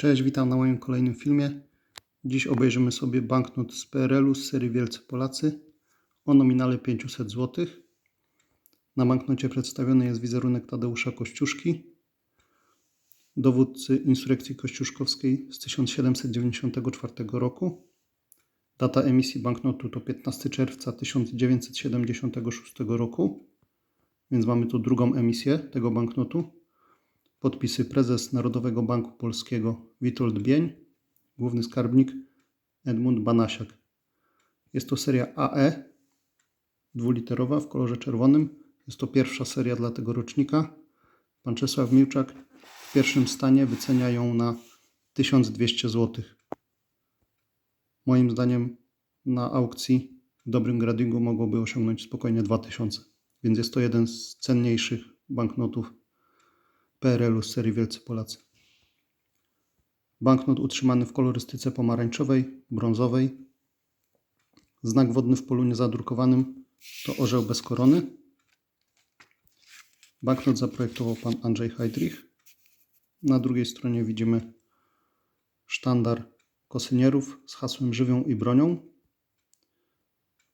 Cześć, witam na moim kolejnym filmie. Dziś obejrzymy sobie banknot z PRL-u z serii Wielcy Polacy o nominale 500 zł. Na banknocie przedstawiony jest wizerunek Tadeusza Kościuszki, dowódcy insurekcji kościuszkowskiej z 1794 roku. Data emisji banknotu to 15 czerwca 1976 roku, więc mamy tu drugą emisję tego banknotu. Podpisy prezes Narodowego Banku Polskiego Witold Bień, główny skarbnik Edmund Banasiak. Jest to seria AE, dwuliterowa w kolorze czerwonym. Jest to pierwsza seria dla tego rocznika. Pan Czesław Miłczak w pierwszym stanie wycenia ją na 1200 zł. Moim zdaniem na aukcji w dobrym gradingu mogłoby osiągnąć spokojnie 2000, więc jest to jeden z cenniejszych banknotów PRL-u z serii Wielcy Polacy. Banknot utrzymany w kolorystyce pomarańczowej, brązowej. Znak wodny w polu niezadrukowanym to orzeł bez korony. Banknot zaprojektował pan Andrzej Heydrich. Na drugiej stronie widzimy sztandar kosynierów z hasłem żywią i bronią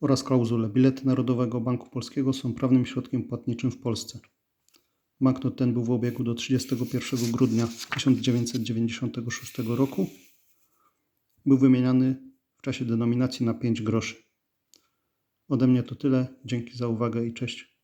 oraz klauzulę. Bilety Narodowego Banku Polskiego są prawnym środkiem płatniczym w Polsce. Banknot ten był w obiegu do 31 grudnia 1996 roku. Był wymieniany w czasie denominacji na 5 groszy. Ode mnie to tyle. Dzięki za uwagę i cześć.